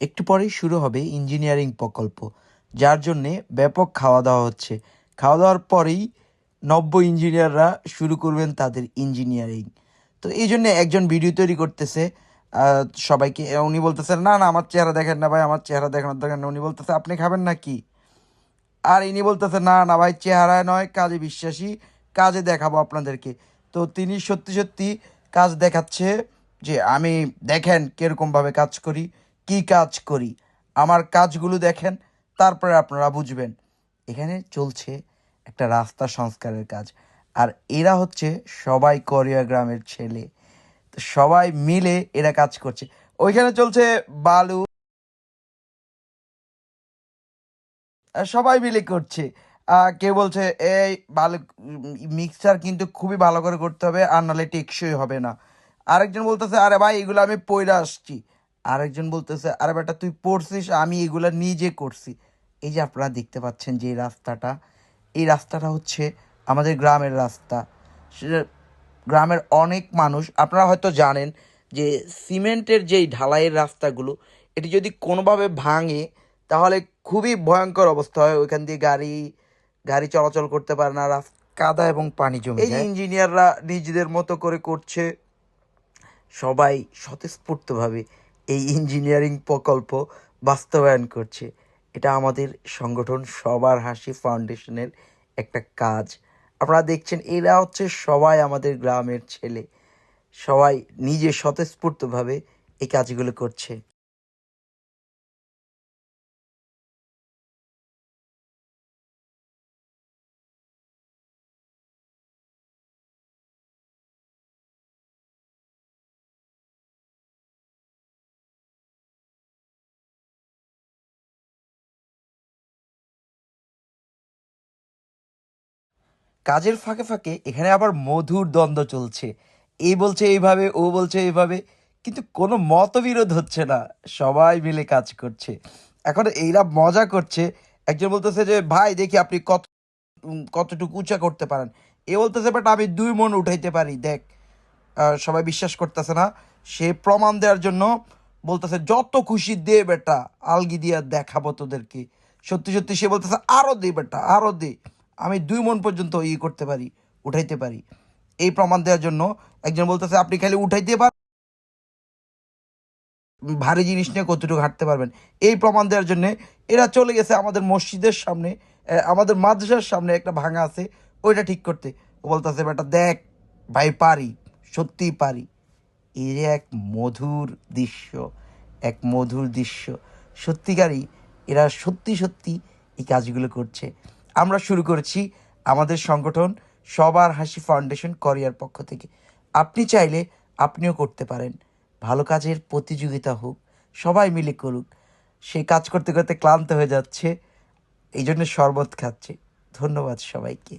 একটু পরেই শুরু হবে ইঞ্জিনিয়ারিং প্রকল্প, যার জন্যে ব্যাপক খাওয়া দাওয়া হচ্ছে। খাওয়া দাওয়ার পরেই নব্য ইঞ্জিনিয়াররা শুরু করবেন তাদের ইঞ্জিনিয়ারিং। তো এই জন্যে একজন ভিডিও তৈরি করতেছে সবাইকে উনি বলতেছে, না না, আমার চেহারা দেখেন না ভাই, আমার চেহারা দেখানোর দরকার না। উনি বলতেছে, আপনি খাবেন না কি আর ইনি বলতেছে, না না ভাই, চেহারায় নয়, কাজে বিশ্বাসী, কাজে দেখাবো আপনাদেরকে। তো তিনি সত্যি সত্যি কাজ দেখাচ্ছে যে, আমি দেখেন কীরকমভাবে কাজ করি। কি কাজ করি? আমার কাজগুলো দেখেন, তারপরে আপনারা বুঝবেন। এখানে চলছে একটা রাস্তা সংস্কারের কাজ। আর এরা হচ্ছে সবাই কোরিয়া গ্রামের ছেলে। তো সবাই মিলে এরা কাজ করছে। ওইখানে চলছে বালু। সবাই মিলে করছে। কেউ বলছে, এই ভালো মিক্সচার কিন্তু খুবই ভালো করে করতে হবে, আর নাহলে টেকসই হবে না। আরেকজন বলতেছে, আরে ভাই, এগুলো আমি পইরা আসছি। আরেকজন বলতেছে আরে বেটা তুই পড়ছিস আমি এগুলা নিজে করছি। এই যে আপনারা দেখতে পাচ্ছেন যে রাস্তাটা এই রাস্তাটা হচ্ছে আমাদের গ্রামের রাস্তা। গ্রামের অনেক মানুষ আপনারা হয়তো জানেন যে সিমেন্টের যেই ঢালাইয়ের রাস্তাগুলো এটি যদি কোনোভাবে ভাঙে তাহলে খুবই ভয়ঙ্কর অবস্থা হয়। ওইখান দিয়ে গাড়ি গাড়ি চলাচল করতে পারে না কাদা এবং পানি জমে এই ইঞ্জিনিয়াররা নিজেদের মতো করে করছে। সবাই স্বতঃস্ফূর্তভাবে এই ইঞ্জিনিয়ারিং প্রকল্প বাস্তবায়ন করছে। এটা আমাদের সংগঠন সবার হাসি ফাউন্ডেশনের একটা কাজ। আপনারা দেখছেন, এরা হচ্ছে সবাই আমাদের গ্রামের ছেলে। সবাই নিজে স্বতঃস্ফূর্তভাবে এই কাজগুলো করছে। কাজের ফাঁকে ফাঁকে এখানে আবার মধুর দ্বন্দ্ব চলছে। এই বলছে এইভাবে, ও বলছে এইভাবে, কিন্তু কোনো মতবিরোধ হচ্ছে না। সবাই মিলে কাজ করছে। এখন এইরা মজা করছে। একজন বলতেছে যে, ভাই, দেখি আপনি কত কতটুকু উঁচা করতে পারেন। এ বলতেছে, বাট আমি দুই মন উঠাইতে পারি, দেখ। সবাই বিশ্বাস করতেছে না। সে প্রমাণ দেওয়ার জন্য বলতেছে, যত খুশি দে বেটা, আলগি দিয়া দেখাবো তোদেরকে। সত্যি সত্যি সে বলতেছে, আরও দে বেটা, আরও দে। আমি দুই মন পর্যন্ত ই করতে পারি, উঠাইতে পারি। এই প্রমাণ দেওয়ার জন্য একজন বলতেছে, আপনি খালি উঠাইতে পার ভারী জিনিস নিয়ে কতটুকু হাঁটতে পারবেন। এই প্রমাণ দেওয়ার জন্য এরা চলে গেছে আমাদের মসজিদের সামনে আমাদের মাদ্রাসার সামনে একটা ভাঙা আছে, ওইটা ঠিক করতে। ও বলতেছে, বেটা, দেখ, ভাই, পারি, সত্যিই পারি। যে এক মধুর দৃশ্য, এক মধুর দৃশ্য। সত্যিকারই এরা সত্যি সত্যি এই কাজগুলো করছে। আমরা শুরু করেছি আমাদের সংগঠন সবার হাসি ফাউন্ডেশন করিয়ার পক্ষ থেকে। আপনি চাইলে আপনিও করতে পারেন। ভালো কাজের প্রতিযোগিতা হোক, সবাই মিলে করুক। সেই কাজ করতে করতে ক্লান্ত হয়ে যাচ্ছে এই জন্য শরবত খাচ্ছে। ধন্যবাদ সবাইকে।